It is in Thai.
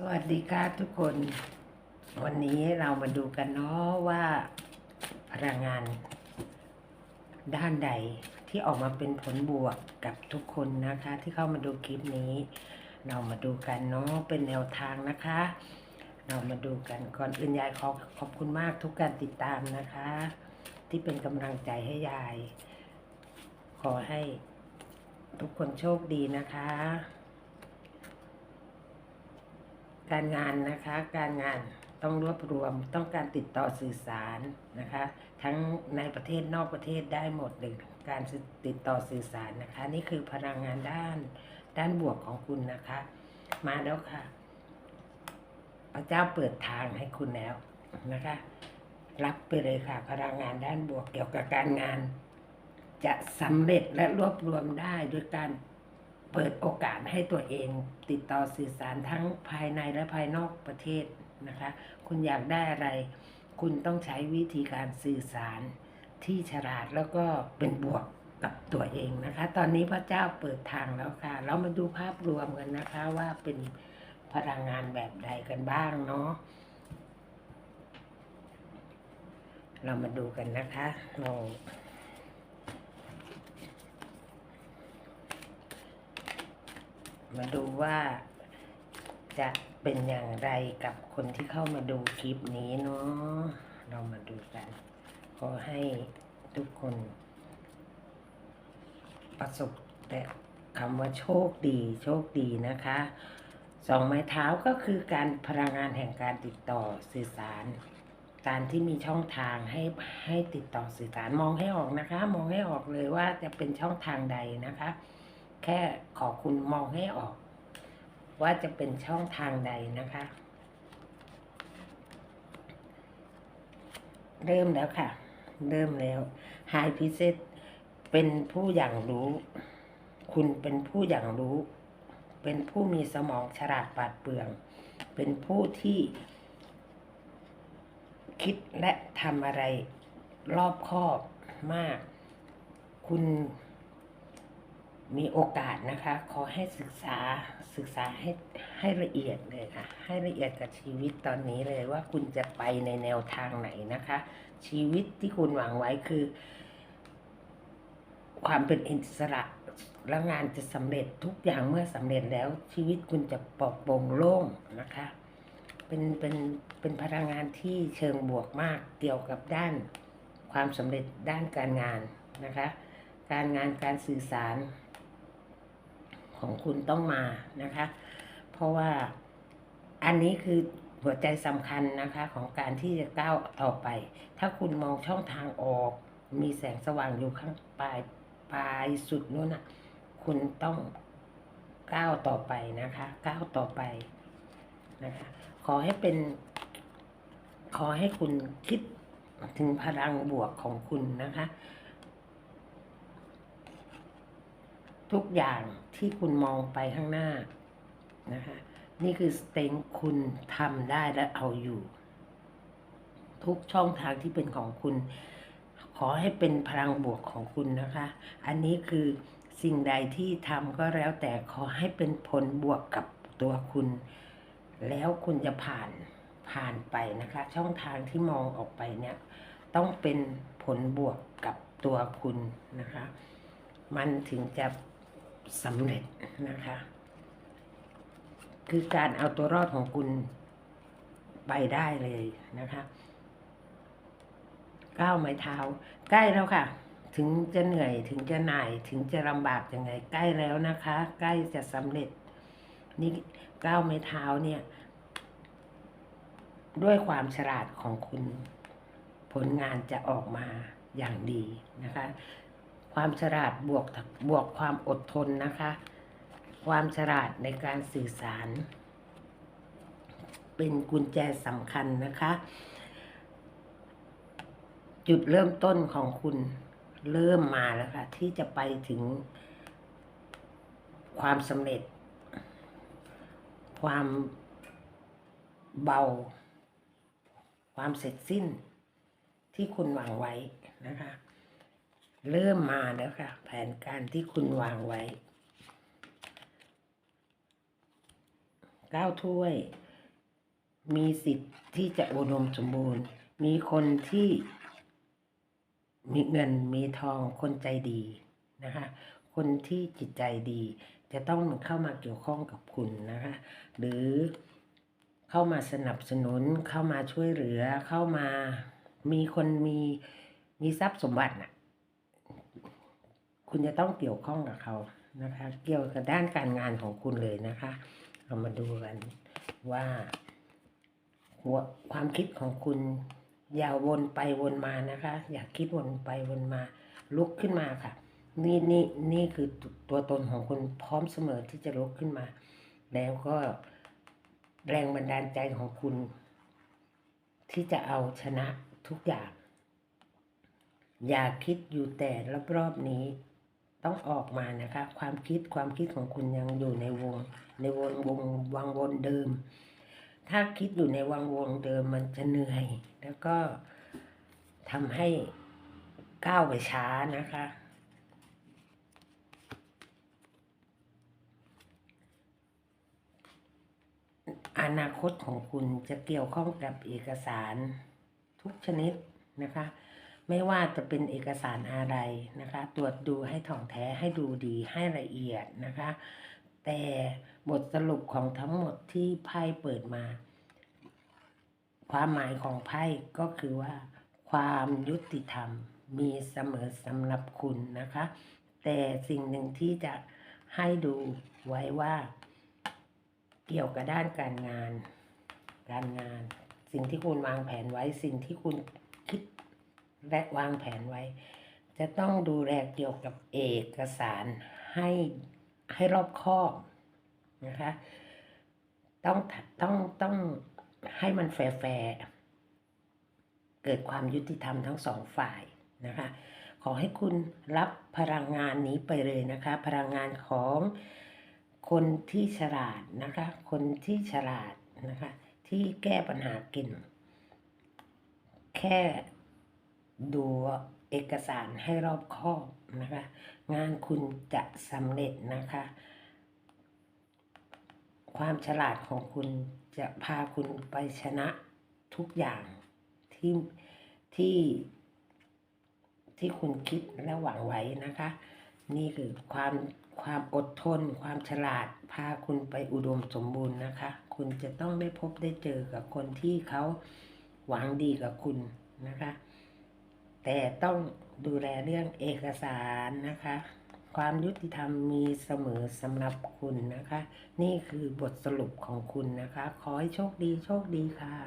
สวัสดีค่ะทุกคน วันนี้เรามาดูกันเนาะว่าพลังงาน ด้านใดที่ออกมาเป็นผลบวกกับทุกคนนะคะ ที่เข้ามาดูคลิปนี้ เรามาดูกันเนาะเป็นแนวทางนะคะ เรามาดูกันก่อนอื่นยายขอขอบคุณมากทุกการติดตามนะคะ ที่เป็นกำลังใจให้ยาย ขอให้ทุกคนโชคดีนะคะ การงานนะคะการงานต้องรวบรวมต้องการติดต่อสื่อสารนะคะ ทั้งในประเทศนอกประเทศได้หมดเลยการติดต่อสื่อสารนะคะ นี่คือพลังงานด้านด้านบวกของคุณนะคะ มาแล้วค่ะ พระเจ้าเปิดทางให้คุณแล้วนะคะ รับไปเลยค่ะ พลังงานด้านบวกเกี่ยวกับการงาน จะสำเร็จและรวบรวมได้โดยการ เปิดโอกาสให้ตัวเองติดต่อสื่อสารทั้งภายในและภายนอกประเทศนะคะ คุณอยากได้อะไร คุณต้องใช้วิธีการสื่อสารที่ฉลาดแล้วก็เป็นบวกกับตัวเองนะคะ ตอนนี้พระเจ้าเปิดทางแล้วค่ะ เรามาดูภาพรวมกันนะคะว่าเป็นพลังงานแบบใดกันบ้างเนาะ เรามาดูกันนะคะเรา มาดูว่าจะเป็นอย่างไรกับคนที่เข้ามาดูคลิปนี้เนาะเรามาดูกัน ขอให้ทุกคน ประสบแต่คำว่าโชคดีโชคดีนะคะสองไม้เท้าก็คือการพลังงานแห่งการติดต่อสื่อสาร การที่มีช่องทางให้ให้ติดต่อสื่อสารมองให้ออกนะคะ มองให้ออกเลยว่าจะเป็นช่องทางใดนะคะ แค่ขอคุณมองให้ออก ว่าจะเป็นช่องทางใดนะคะ เริ่มแล้วค่ะ เริ่มแล้วไฮพิเศษเป็นผู้อย่างรู้ คุณเป็นผู้อย่างรู้ เป็นผู้มีสมองฉลาดปราดเปรื่อง เป็นผู้ที่คิดและทำอะไรรอบคอบมาก คุณ มีโอกาสนะคะ ขอให้ศึกษาศึกษาให้ให้ละเอียดเลยค่ะ ให้ละเอียดกับชีวิตตอนนี้เลยว่าคุณจะไปในแนวทางไหนนะคะ ชีวิตที่คุณหวังไว้คือ ความเป็นอิสระแล้วงานจะสำเร็จทุกอย่างเมื่อสำเร็จแล้ว ชีวิตคุณจะปลอดโปร่งโล่งนะคะ เป็นเป็นเป็นพลังงานที่เชิงบวกมากเกี่ยวกับด้านความสำเร็จด้านการงานนะคะ การงานการสื่อสาร ของคุณต้องมานะคะ เพราะว่าอันนี้คือหัวใจสำคัญนะคะของการที่จะก้าวต่อไป ถ้าคุณมองช่องทางออก มีแสงสว่างอยู่ข้างปลายปลายสุดนู้นน่ะคุณต้องก้าวต่อไปนะคะก้าวต่อไปนะคะขอให้เป็น ขอให้คุณคิดถึงพลังบวกของคุณนะคะ ทุกอย่างที่คุณมองไปข้างหน้านะคะนี่คือสเต็งคุณทำได้และเอาอยู่ ทุกช่องทางที่เป็นของคุณ ขอให้เป็นพลังบวกของคุณนะคะ อันนี้คือสิ่งใดที่ทำก็แล้วแต่ขอให้เป็นผลบวกกับตัวคุณ แล้วคุณจะผ่านผ่านไปนะคะ ช่องทางที่มองออกไปเนี่ย ต้องเป็นผลบวกกับตัวคุณนะคะ มันถึงจะ สำเร็จนะคะ คือการเอาตัวรอดของคุณไปได้เลยนะคะก้าวไม้เท้า ใกล้แล้วค่ะ ถึงจะเหนื่อยถึงจะหน่ายถึงจะลำบากยังไง ใกล้แล้วนะคะ ใกล้จะสำเร็จ นี่ก้าวไม้เท้าเนี่ย ด้วยความฉลาดของคุณ ผลงานจะออกมาอย่างดีนะคะ ความฉลาดบวกบวกความอดทนนะคะ ความฉลาดในการสื่อสาร เป็นกุญแจสำคัญนะคะ จุดเริ่มต้นของคุณเริ่มมาแล้วค่ะ ที่จะไปถึงความสำเร็จ ความเบา ความเสร็จสิ้นที่คุณหวังไว้นะคะ เริ่มมาแล้วค่ะ แผนการที่คุณวางไว้เก้าถ้วย มีสิทธิ์ที่จะอุดมสมบูรณ์ มีคนที่มีเงินมีทองคนใจดีนะคะ คนที่จิตใจดี จะต้องเข้ามาเกี่ยวข้องกับคุณนะคะ หรือเข้ามาสนับสนุนเข้ามาช่วยเหลือเข้ามามีคนมีมีทรัพย์สมบัติน่ะ คุณจะต้องเกี่ยวข้องกับเขานะคะ เกี่ยวกับด้านการงานของคุณเลยนะคะ เรามาดูกันว่าหัวความคิดของคุณอย่าวนไปวนมานะคะ อย่าคิดวนไปวนมา ลุกขึ้นมาค่ะ นี่นี่นี่คือตัวตนของคุณพร้อมเสมอที่จะลุกขึ้นมา แล้วก็แรงบันดาลใจของคุณ ที่จะเอาชนะทุกอย่าง อย่าคิดอยู่แต่รอบๆนี้ ต้องออกมานะคะ ความคิดความคิดของคุณยังอยู่ในวง ในวงวงวังวนเดิม ถ้าคิดอยู่ในวังวนเดิมมันจะเหนื่อย แล้วก็ทำให้ก้าวไปช้านะคะ อนาคตของคุณจะเกี่ยวข้องกับเอกสารทุกชนิดนะคะ ไม่ว่าจะเป็นเอกสารอะไรนะคะ ตรวจดูให้ถ่องแท้ให้ดูดีให้ละเอียดนะคะ แต่บทสรุปของทั้งหมดที่ไพ่เปิดมา ความหมายของไพ่ก็คือว่า ความยุติธรรมมีเสมอสำหรับคุณนะคะ แต่สิ่งหนึ่งที่จะให้ดูไว้ว่า เกี่ยวกับด้านการงาน การงาน สิ่งที่คุณวางแผนไว้สิ่งที่คุณคิด และวางแผนไว้ จะต้องดูแลเกี่ยวกับเอกสารให้ให้รอบคอบนะคะ ต้องต้องต้องให้มันแฟร์เกิดความยุติธรรมทั้งสองฝ่ายนะคะ ขอให้คุณรับพลังงานนี้ไปเลยนะคะ พลังงานของคนที่ฉลาดนะคะ คนที่ฉลาดนะคะ ที่แก้ปัญหากิน แค่ ดูเอกสารให้รอบคอบนะคะ งานคุณจะสำเร็จนะคะ ความฉลาดของคุณจะพาคุณไปชนะทุกอย่างที่ที่ที่คุณคิดและหวังไว้นะคะ นี่คือความความอดทน ความฉลาด พาคุณไปอุดมสมบูรณ์นะคะ คุณจะต้องได้พบได้เจอกับคนที่เขาหวังดีกับคุณนะคะ แต่ต้องดูแลเรื่องเอกสารนะคะ ความยุติธรรมมีเสมอสำหรับคุณนะคะ นี่คือบทสรุปของคุณนะคะ ขอให้โชคดีโชคดีค่ะ